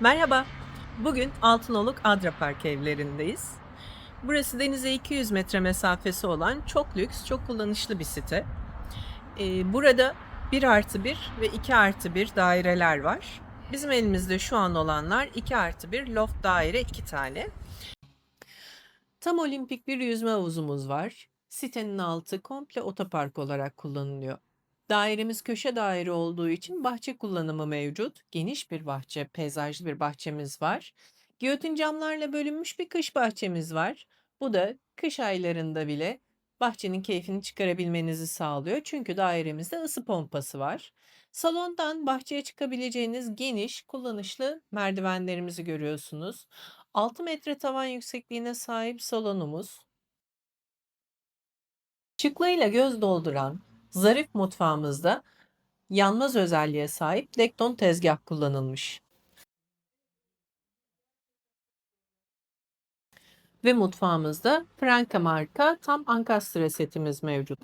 Merhaba. Bugün Altınoluk Adra Park evlerindeyiz. Burası denize 200 metre mesafesi olan çok lüks, çok kullanışlı bir site. Ee, burada 1 artı 1 ve 2 artı 1 daireler var. Bizim elimizde şu an olanlar 2 artı 1 loft daire 2 tane. Tam olimpik bir yüzme havuzumuz var. Sitenin altı komple otopark olarak kullanılıyor. Dairemiz köşe daire olduğu için bahçe kullanımı mevcut. Geniş bir bahçe, peyzajlı bir bahçemiz var. Giyotin camlarla bölünmüş bir kış bahçemiz var. Bu da kış aylarında bile bahçenin keyfini çıkarabilmenizi sağlıyor. Çünkü dairemizde ısı pompası var. Salondan bahçeye çıkabileceğiniz geniş, kullanışlı merdivenlerimizi görüyorsunuz. 6 metre tavan yüksekliğine sahip salonumuz. Şıklığıyla göz dolduran zarif mutfağımızda yanmaz özelliğe sahip Dekton tezgah kullanılmış. Ve mutfağımızda Franka marka tam ankastre setimiz mevcut.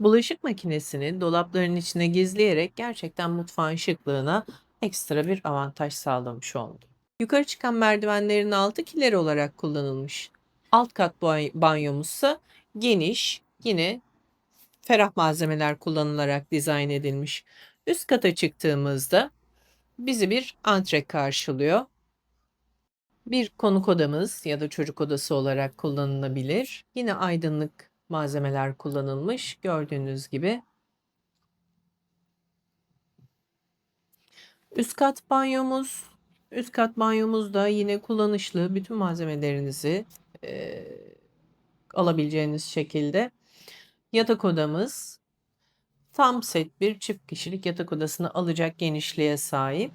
Bulaşık makinesini dolapların içine gizleyerek gerçekten mutfağın şıklığına ekstra bir avantaj sağlamış oldu. Yukarı çıkan merdivenlerin altı kiler olarak kullanılmış. Alt kat banyomuzsa geniş, yine ferah malzemeler kullanılarak dizayn edilmiş. Üst kata çıktığımızda bizi bir antre karşılıyor. Bir konuk odamız ya da çocuk odası olarak kullanılabilir. Yine aydınlık malzemeler kullanılmış gördüğünüz gibi. Üst kat banyomuz. Üst kat banyomuz da yine kullanışlı. Bütün malzemelerinizi e, alabileceğiniz şekilde. Yatak odamız tam set bir çift kişilik yatak odasını alacak genişliğe sahip.